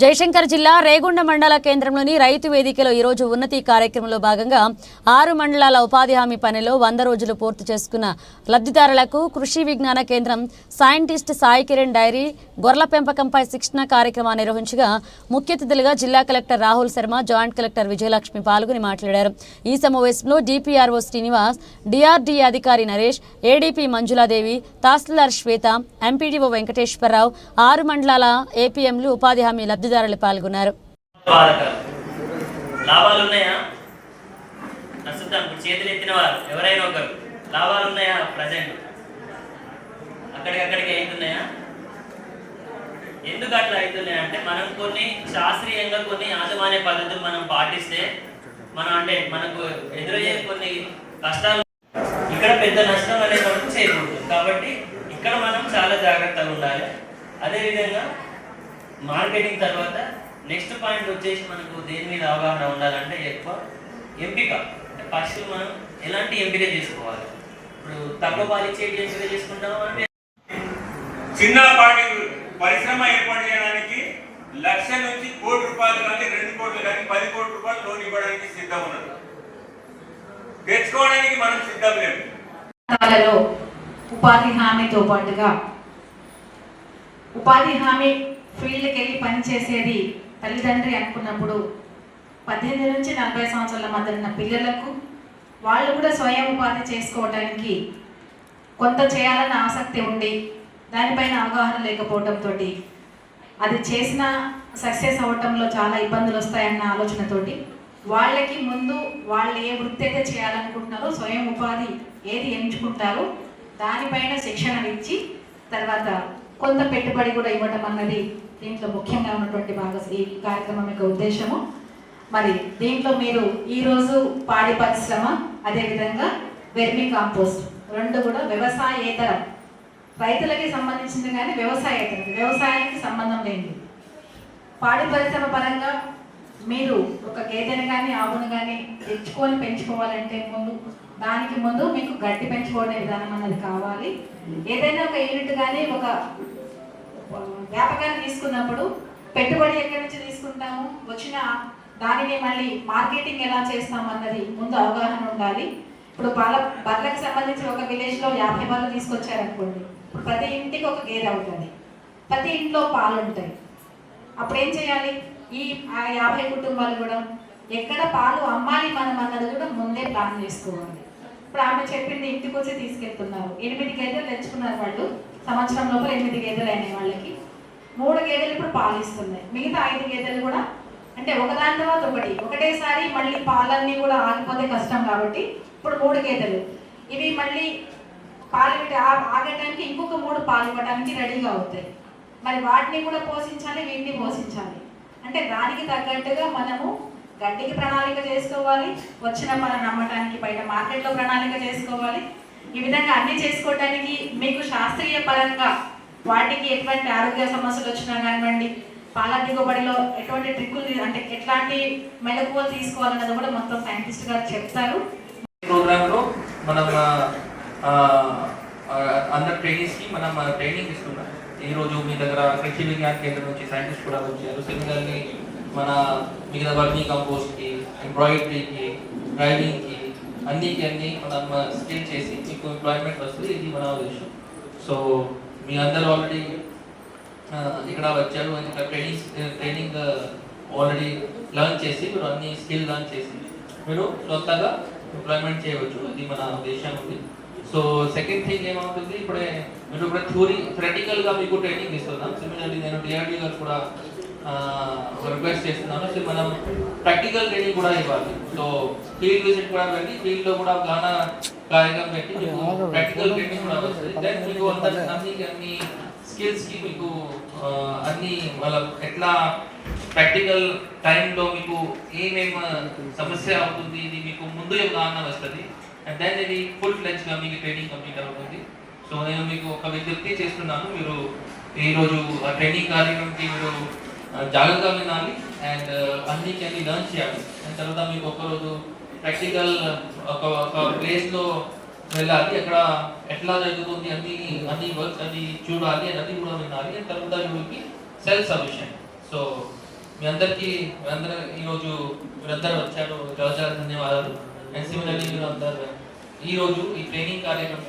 జయశంకర్ జిల్లా రేగొండ మండల కేంద్రంలోని రైతు వేదికలో ఈరోజు ఉన్నతి కార్యక్రమంలో భాగంగా ఆరు మండలాల ఉపాధి హామీ పనిలో వంద రోజులు పూర్తి చేసుకున్న లబ్ధిదారులకు కృషి విజ్ఞాన కేంద్రం సైంటిస్ట్ సాయి కిరణ్ డైరీ గొర్రెల పెంపకంపై శిక్షణ కార్యక్రమాన్ని నిర్వహించగా ముఖ్య అతిథులుగా జిల్లా collector Rahul Sharma joint collector Vijayalakshmi పాల్గొని మాట్లాడారు. ఈ సమావేశంలో డిపిఆర్ఓ శ్రీనివాస్ డిఆర్డీ అధికారి నరేష్ ఏడీపీ మంజులాదేవి తహసీల్దార్ శ్వేత ఎంపీడీఓ వెంకటేశ్వరరావు ఆరు మండలాల ఏపీఎంలు ఉపాధి హామీ లబ్ధిదారులు పాల్గొన్నారు. లాభాలు ఉన్నాయా ప్రస్తుతం చేతులు ఎత్తిన వారు ఎవరైనా ఒకరు. లాభాలు ఉన్నాయా ప్రజెంట్? అక్కడికక్కడికి అవుతున్నాయా ఎందుకు అట్లా అవుతున్నాయి అంటే మనం కొన్ని శాస్త్రీయంగా కొన్ని యాజమాన్య పద్ధతులు మనం పాటిస్తే మనం అంటే మనకు ఎదురయ్యే కొన్ని కష్టాలు ఇక్కడ పెద్ద నష్టం అనేది మనకు చేయకూడదు కాబట్టి ఇక్కడ మనం చాలా జాగ్రత్తగా ఉండాలి. అదేవిధంగా మార్కెటింగ్ తర్వాత నెక్స్ట్ పాయింట్ వచ్చేసి మనకు దేని మీద అవగాహన ఉండాలంటే ఎక్కువ ఎంపిక. అంటే ఫస్ట్ మనం ఎలాంటి ఎంపిక చేసుకోవాలి? ఇప్పుడు తక్కువ పాలు ఇచ్చేటి ఎంపిక చేసుకుంటామా అంటే చిన్నపాటి పరిశ్రమ ఏర్పాటు చేయడానికి లక్ష నుంచి కోటి రూపాయలు కానీ రెండు కోట్లు కానీ పది కోట్ల రూపాయలు లోన్ ఇవ్వడానికి సిద్ధం ఉన్నది. తెచ్చుకోవడానికి మనం సిద్ధం ప్రాంతాలలో ఉపాధి హామీతో పాటుగా ఉపాధి హామీ ఫీల్డ్కి వెళ్ళి పనిచేసేది తల్లిదండ్రి అనుకున్నప్పుడు పద్దెనిమిది నుంచి నలభై సంవత్సరాల మధ్య ఉన్న పిల్లలకు వాళ్ళు కూడా స్వయం ఉపాధి చేసుకోవడానికి కొంత చేయాలన్న ఆసక్తి ఉండి దానిపైన అవగాహన లేకపోవడంతో అది చేసిన సక్సెస్ అవ్వటంలో చాలా ఇబ్బందులు వస్తాయన్న ఆలోచనతోటి వాళ్ళకి ముందు వాళ్ళు ఏ వృత్తి అయితే చేయాలనుకుంటున్నారో స్వయం ఉపాధి ఏది ఎంచుకుంటారో దానిపైన శిక్షణ ఇచ్చి తర్వాత కొంత పెట్టుబడి కూడా ఇవ్వడం అన్నది దీంట్లో ముఖ్యంగా ఉన్నటువంటి భాగం ఈ కార్యక్రమం యొక్క ఉద్దేశము. మరి దీంట్లో మీరు ఈరోజు పాడి పరిశ్రమ అదేవిధంగా వెర్మి కాంపోస్ట్ రెండు కూడా వ్యవసాయేతరం. రైతులకి సంబంధించింది కానీ వ్యవసాయేతరం. వ్యవసాయానికి సంబంధం లేనిది. పాడి పరిశ్రమ పరంగా మీరు ఒక గేదెను కానీ ఆవును కానీ తెచ్చుకొని పెంచుకోవాలంటే ముందు దానికి ముందు మీకు గడ్డి పెంచుకోవడం విధానం అన్నది కావాలి. ఏదైనా ఒక యూనిట్ కానీ ఒక వ్యాపకాన్ని తీసుకున్నప్పుడు పెట్టుబడి ఎక్కడి నుంచి తీసుకుంటాము? వచ్చిన దానిని మళ్ళీ మార్కెటింగ్ ఎలా చేస్తాం అన్నది ముందు అవగాహన ఉండాలి. ఇప్పుడు పాల బర్రెలకు సంబంధించి ఒక విలేజ్లో యాభై బర్రెలు తీసుకొచ్చారనుకోండి ప్రతి ఇంటికి ఒక గేదె అవుతుంది. ప్రతి ఇంట్లో పాలు ఉంటాయి. అప్పుడు ఏం చేయాలి? ఈ యాభై కుటుంబాలు కూడా ఎక్కడ పాలు అమ్మాలి మనం అన్నది కూడా ముందే ప్లాన్ చేసుకోవాలి. ఇప్పుడు ఆమె చెప్పింది ఇంటికి వచ్చి తీసుకెళ్తున్నారు. ఎనిమిది గేదెలు తెచ్చుకున్నారు వాళ్ళు. సంవత్సరం లోపల ఎనిమిది గేదెలు అయినాయి వాళ్ళకి. మూడు గేదెలు ఇప్పుడు పాలు ఇస్తున్నాయి మిగతా ఐదు గేదెలు కూడా అంటే ఒకదాని తర్వాత ఒకటి. ఒకటేసారి మళ్ళీ పాలన్నీ కూడా ఆగిపోతే కష్టం కాబట్టి ఇప్పుడు మూడు గేదెలు. ఇవి మళ్ళీ పాలు ఇవ్వట- ఆగటానికి ఇంకొక మూడు పాలు ఇవ్వడానికి రెడీగా అవుతాయి. మరి వాటిని కూడా పోషించాలి వీటిని పోషించాలి. అంటే దానికి తగ్గట్టుగా మనము గడ్డికి ప్రణాళిక చేసుకోవాలి వచ్చిన మనం నమ్మటానికి బయట మార్కెట్లో ప్రణాళిక చేసుకోవాలి. ఈ విధంగా అన్ని చేసుకోవటానికి మీకు శాస్త్రీయ పరంగా వాటికి ఎటువంటి ఆరోగ్య సమస్యలు వచ్చినా కానివ్వండి పాల దిగుబడిలో ఎటువంటి ట్రిక్కులు అంటే ఎట్లాంటి మెలకువలు తీసుకోవాలన్నది కూడా మొత్తం సైంటిస్ట్ గారు చెప్తారు. ప్రోగ్రాంలో మనం ఆ, అందరు ట్రైనీస్కి మనం ట్రైనింగ్ ఇస్తున్నాం. ఈరోజు మీ దగ్గర కృషి విజ్ఞాన కేంద్రం నుంచి సైంటిస్ట్ కూడా వచ్చారు. సెమినార్ని మన మిగతా వర్మీ కంపోస్ట్కి ఎంబ్రాయిడరీకి డ్రైవింగ్కి అన్నికి అన్ని మనం స్కిల్ చేసి మీకు ఎంప్లాయ్మెంట్ వస్తుంది ఇది మన ఉద్దేశం. సో మీ అందరూ ఆల్రెడీ ఇక్కడ వచ్చారు అని ట్రైనింగ్ ట్రైనింగ్ ఆల్రెడీ లర్న్ చేసి మీరు అన్ని స్కిల్ లర్న్ చేసి మీరు సొంతగా ఎంప్లాయ్మెంట్ చేయవచ్చు. ఇది మన ఉద్దేశం ఉంది. సో సెకండ్ థింగ్ ఏమవుతుంది ఇప్పుడే మీరు ఇప్పుడు థ్యూరీ థియరిటికల్గా మీకు ట్రైనింగ్ ఇస్తున్నాం. సిమిలర్లీ నేను డిఆర్డీ గారు కూడా రిక్వెస్ట్ చేస్తున్నాను. సో మనం ప్రాక్టికల్ ట్రైనింగ్ కూడా ఇవ్వాలి. సో ఫీల్డ్ విజిట్ కూడా వెళ్ళి ఫీల్డ్లో కూడా గానా కార్యక్రమం పెట్టి మీకు ప్రాక్టికల్ ట్రైనింగ్ కూడా వస్తుంది. దెన్ మీకు అంత అన్ని అన్ని స్కిల్స్కి మీకు ఆ, అన్ని వాళ్ళ ఎట్లా ప్రాక్టికల్ టైంలో మీకు ఏమేం సమస్య అవుతుంది ఇది మీకు ముందు అవగాహన వస్తుంది. అండ్ దెన్ ఇది ఫుల్ ఫ్లెడ్జ్గా మీకు ట్రైనింగ్ కంప్లీట్ అవుతుంది. సో నేను మీకు ఒక విజ్ఞప్తి చేస్తున్నాను. మీరు ఈరోజు ఆ ట్రైనింగ్ కార్యక్రమంకి మీరు జాగ్రత్తగా వినాలి అండ్ అన్ని అన్ని లర్న్ చేయాలి. అండ్ తర్వాత మీకు ఒకరోజు ప్రాక్టికల్ ఒక ఒక ప్లేస్లో వెళ్ళాలి. అక్కడ ఎట్లా జరుగుతుంది అన్ని అన్ని వర్క్స్ అది చూడాలి. అని అది కూడా వినాలి. అండ్ తర్వాత యూకి సెల్ఫ్ సబ్మిషన్ సో మీ అందరికీ మీ అందరూ ఈరోజు మీరందరూ వచ్చారు. చాలా చాలా ధన్యవాదాలు అండ్ సిమిలర్లీ మీరు అందరు ఈరోజు ఈ ట్రైనింగ్ కార్యక్రమం